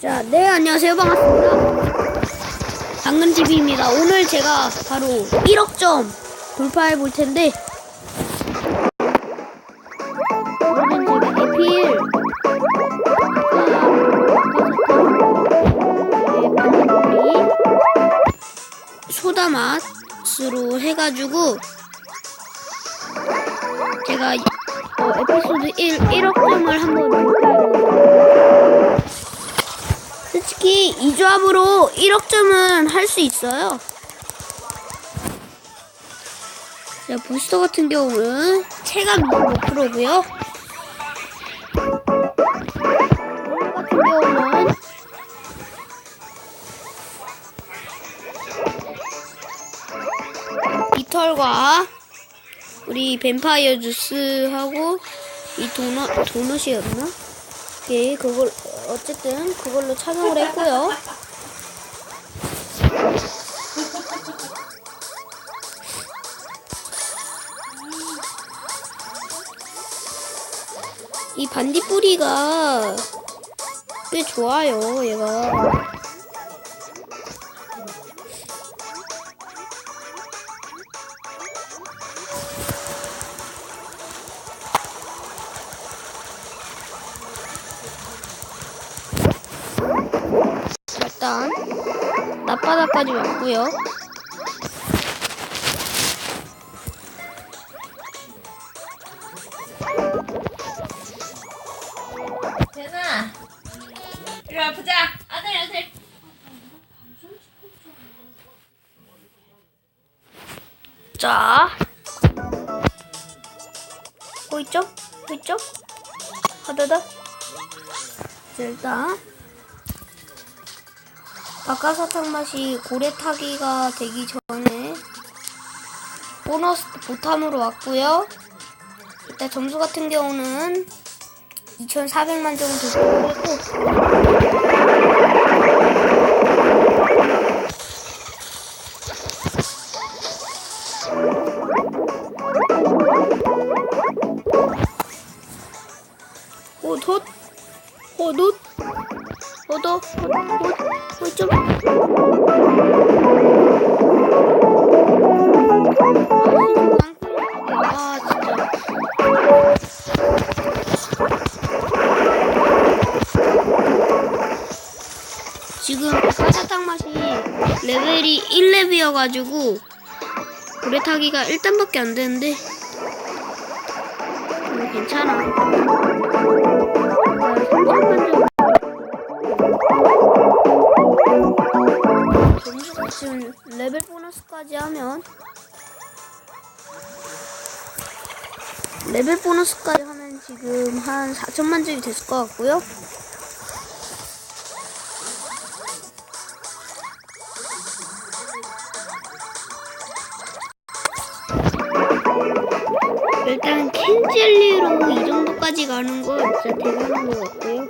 자, 네, 안녕하세요. 반갑습니다. 당근TV입니다. 오늘 제가 바로 1억 점 돌파해 볼 텐데, 오늘은 제가 에필, 반딧불이, 소다 맛으로 해가지고, 제가 어, 에피소드 1, 1억 점을 한번 돌파해보겠습니다. 솔직히 이 조합으로 1억 점은 할 수 있어요. 자, 부스터 같은 경우는 체감 65%고요. 같은 경우는 이털과 우리 뱀파이어 주스하고 이 도넛 도넛이었나? 예, 그걸 어쨌든 그걸로 착용을 했고요. 이 반딧불이가 꽤 좋아요, 얘가. 낮바닥까지 왔고요. 대나 이리 와 보자 아들 아들 자, 보이죠? 보이죠? 하다다. 자, 일단 바카사탕 맛이 고래 타기가 되기 전에 보너스 보탐으로 왔고요. 일단 점수 같은 경우는 2,400만 정도 됐고. 호옷 호옷 호도 호옷 좀 아, 진짜. 지금 사자탕 맛이 레벨이 1렙이어가지고 고래 타기가 1단밖에 안 되는데 뭐 괜찮아. 나 지금 레벨 보너스까지 하면 레벨 보너스까지 하면 지금 한 4천만 점이 됐을 것 같고요. 일단 캔젤리로 이 정도까지 가는 거 진짜 대단한 것 같고요.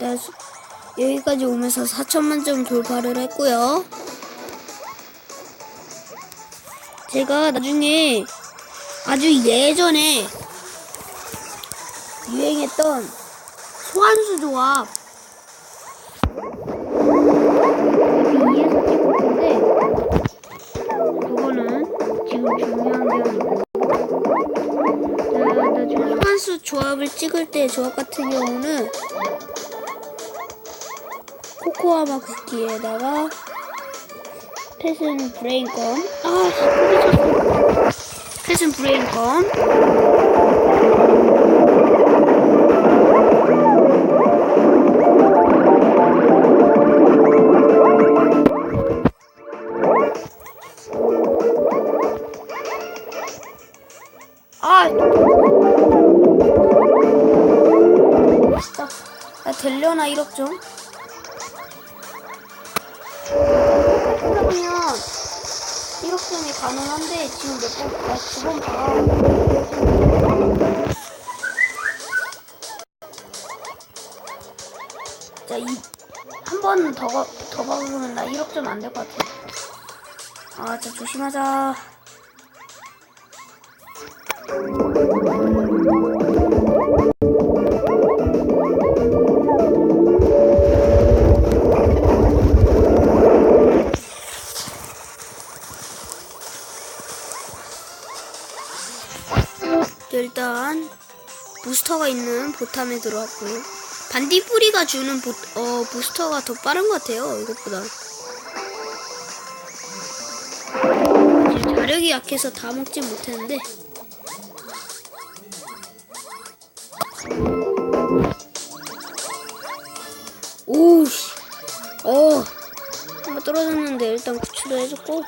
일단 수- 여기까지 오면서 4천만 점 돌파를 했고요. 제가 나중에 아주 예전에 유행했던 소환수 조합 조합을 찍을 때 조합 같은 경우는 코코아 마크키에다가 패슨 브레인검. 아 소리쳤어 패슨 브레인검. 아 진짜. 나 되려나 1억 좀 그러면 1억점이 가능한데 지금 몇 번, 아, 두번 봐. 자, 이, 한 번 더, 가- 더 박으면 나 1억점 안될 것 같아. 아, 자, 조심하자. 일단 부스터가 있는 보탐에 들어왔고요. 반딧불이가 주는 보, 어, 부스터가 더 빠른 것 같아요. 이것보다. 자력이 약해서 다 먹진 못했는데. 오우씨. 어. 한번 떨어졌는데 일단 구출을 해줬고.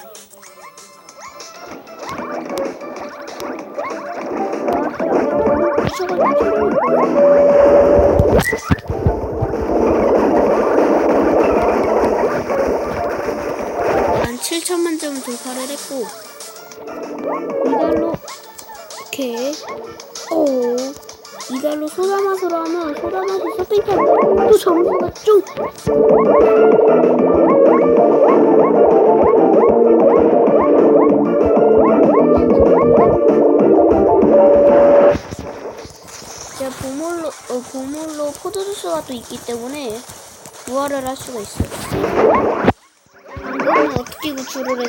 한 7천만 점 돌파를 했고 이달로 이렇게 오 이달로 소다맛으로 하면 소다맛이 서핑탑 또 점수가 쭉 제가 보물로 어, 보물로 포도주스가 또 있기 때문에 부활을 할 수가 있어요. 이거는 어떻게 구출을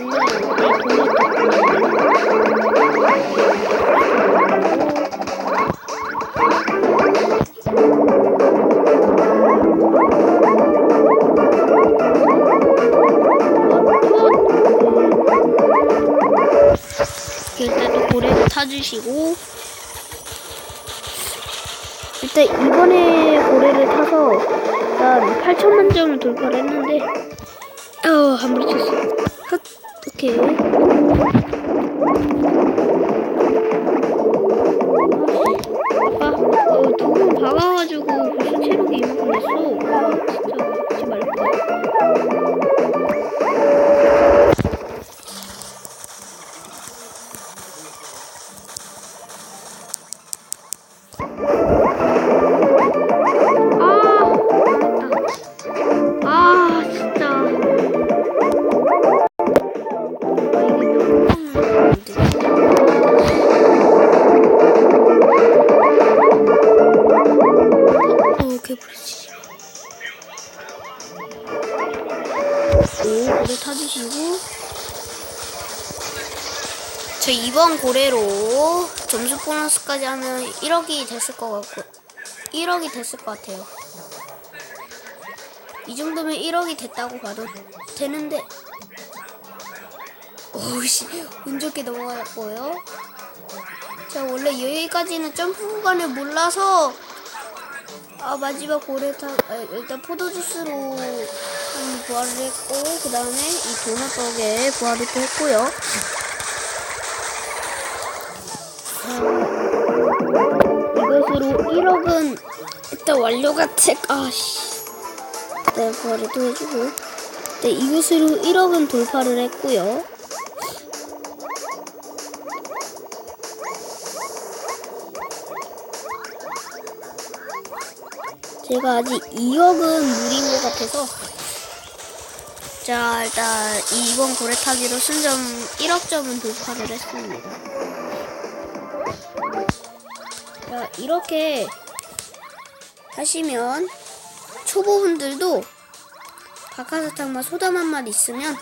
또 일단 또 고래도 타주시고 일단 이번에 고래를 타서 일단 8천만 점을 돌파를 했는데 어, 한번 쳤어. 헛, 오케이. 저 이번 고래로 점수 보너스까지 하면 1억이 됐을 것 같고, 1억이 됐을 것 같아요. 이 정도면 1억이 됐다고 봐도 되는데. 오우씨. 운 좋게 넘어갔고요. 자 원래 여기까지는 점프 구간을 몰라서 아 마지막 고래타 아, 일단 포도주스로 한 부활을 했고 그 다음에 이 도넛떡에 부활을 또 했고요 1억은 일단 완료가 책 아씨 네, 부활을 또 해주고. 네, 이것으로 1억은 돌파를 했고요. 제가 아직 2억은 무리인 것 같아서. 자, 일단 이번 고래 타기로 순점 1억 점은 돌파를 했습니다. 자, 이렇게 하시면 초보분들도 박하사탕만 소다맛만 있으면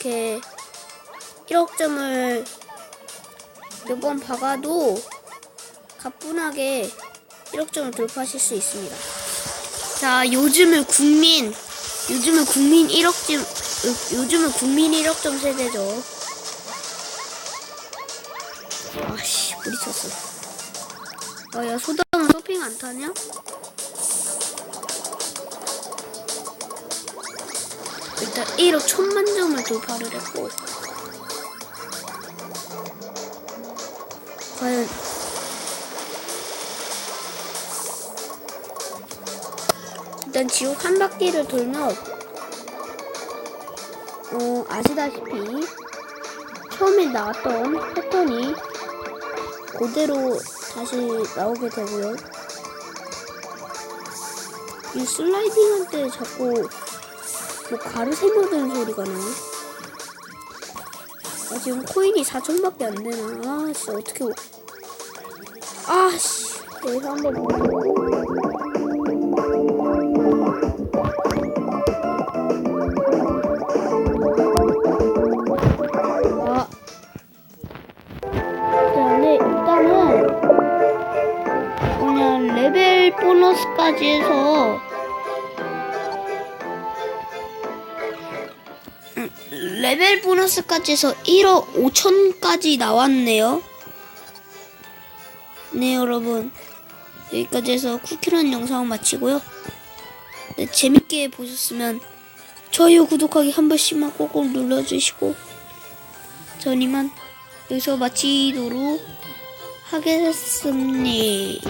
이렇게 1억 점을 몇 번 박아도 가뿐하게 1억 점을 돌파하실 수 있습니다. 자, 요즘은 국민, 요즘은 국민 1억 점, 요- 요즘은 국민 1억 점 세대죠. 아씨, 부딪혔어. 아, 야, 소다는 서핑 안 타냐? 일단 1억 천만 점을 돌파를 했고 과연 일단 지옥 한 바퀴를 돌면 어 아시다시피 처음에 나왔던 패턴이 그대로 다시 나오게 되고요. 이 슬라이딩 할 때 자꾸 뭐 가루 세모드는 소리가 나요. 아, 지금 코인이 4천밖에 안 되나. 아, 진짜 어떻게. 오- 아, 씨. 여기서 한번 플러스까지 해서 1억 5천까지 나왔네요. 네, 여러분. 여기까지 해서 쿠키런 영상 마치고요. 네, 재밌게 보셨으면 좋아요, 구독하기 한 번씩만 꼭꼭 눌러주시고 전 이만 여기서 마치도록 하겠습니다.